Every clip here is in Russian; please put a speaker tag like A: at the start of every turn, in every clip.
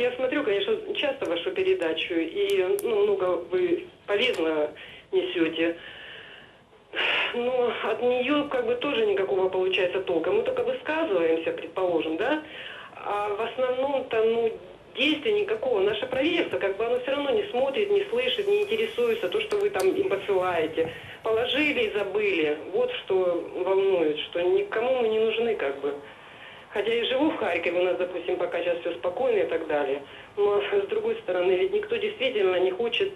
A: я смотрю, конечно, часто вашу передачу, и ну, много вы полезно несете. Но от нее как бы тоже никакого получается толка. Мы только высказываемся, предположим, да, а в основном-то, ну, действия никакого. Наше правительство, как бы оно все равно не смотрит, не слышит, не интересуется то, что вы там им посылаете. Положили и забыли. Вот что волнует, что никому мы не нужны, как бы. Хотя и живу в Харькове, у нас, допустим, пока сейчас все спокойно и так далее. Но с другой стороны, ведь никто действительно не хочет.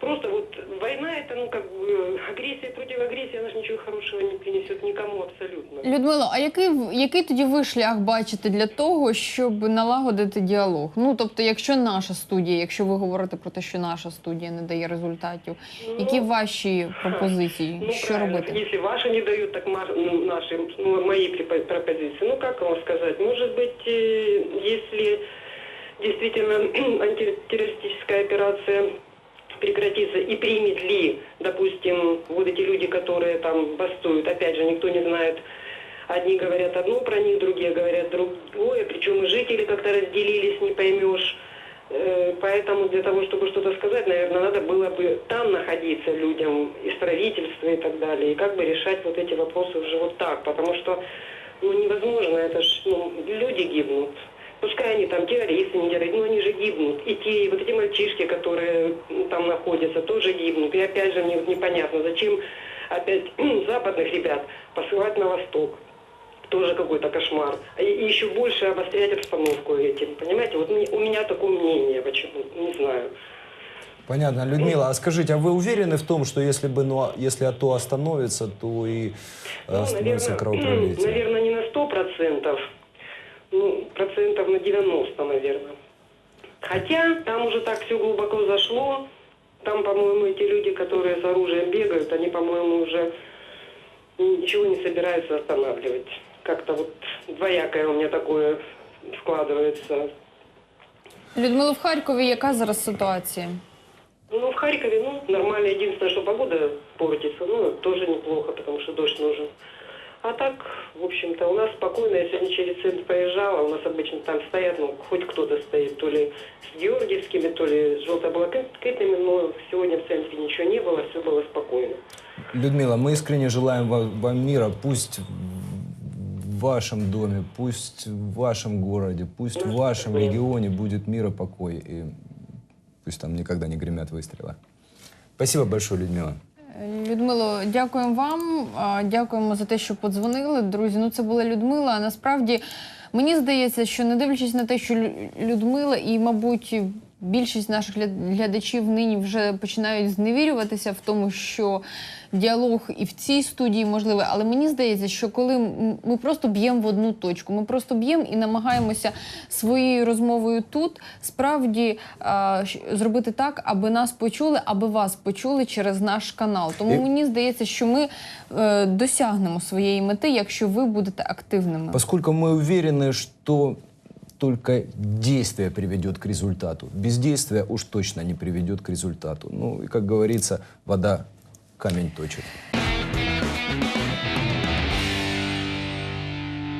A: Просто вот война это, ну, как бы, агрессия против агрессии, она же ничего хорошего не принесет никому абсолютно.
B: Людмило, а який в- який тоді ви шлях бачите для того, щоб налагодити діалог? Ну тобто, якщо наша студія, якщо ви говорите про те, що наша студія не дає результатів, які ваші пропозиції?
A: Ну,
B: що
A: правильно.
B: робити?
A: Если ваши не дают, так ма- ну, наши, ну, мои препо- пропозиции. Ну, как вам сказать? Может быть, э, если действительно антитеррористическая операция Прекратится и примет ли, допустим, вот эти люди, которые там бастуют, опять же, никто не знает, одни говорят одно про них, другие говорят другое, причем и жители как-то разделились, не поймешь. Э, Поэтому для того, чтобы что-то сказать, наверное, надо было бы там находиться людям, из правительства и так далее, и как бы решать вот эти вопросы уже вот так, потому что ну, невозможно, это ж, ну, люди гибнут. Пускай они там террористы, не террористы, но они же гибнут. И те, и вот эти мальчишки, которые там находятся, тоже гибнут. И опять же мне вот непонятно, зачем опять западных ребят посылать на восток тоже какой-то кошмар. И, и еще больше обострять обстановку этим. Понимаете, вот у меня такое мнение почему не знаю.
C: Понятно. Людмила, а скажите, а вы уверены в том, что если бы, ну, а- если АТО остановится, то и э,
A: Ну,
C: остановится кровопролитие?
A: наверное, не на сто процентов, ну, процентов на 90, наверное. Хотя там уже так все глубоко зашло. Там, по-моему, эти люди, которые с оружием бегают, они, по-моему, уже ничего не собираются останавливать. Как-то вот двоякое у меня такое складывается.
B: Людмила, в Харкові яка зараз ситуація?
A: Ну, в Харькове, ну, нормально. Единственное, что погода портится, ну, тоже неплохо, потому что дождь нужен. А так, в общем-то, у нас спокойно. Я сегодня через центр проезжала, у нас обычно там стоят, ну, хоть кто-то стоит, то ли с георгиевскими, то ли с желтоблакитными, но сегодня в центре ничего не было, все было спокойно.
C: Людмила, мы искренне желаем ва- вам мира. Пусть в вашем доме, пусть в вашем городе, пусть в вашем
A: Спасибо.
C: регионе будет мир и покой. И пусть там никогда не гремят выстрелы. Спасибо большое, Людмила.
B: Людмило, дякуємо вам. Дякуємо за те, що подзвонили. Друзі, ну це була Людмила. А насправді мені здається, що не дивлячись на те, що Людмила і, мабуть, більшість наших глядачів нині вже починають зневірюватися в тому, що діалог і в цій студії можливий. Але мені здається, що коли ми просто б'ємо в одну точку, ми просто б'ємо і намагаємося своєю розмовою тут справді а, зробити так, аби нас почули, аби вас почули через наш канал. Тому
C: І-
B: мені здається, що ми е, досягнемо своєї мети, якщо ви будете активними.
C: Поскольку мы уверены, что только действие приведет к результату. Бездействие уж точно не приведет к результату. Ну и, как говорится, вода камень точит.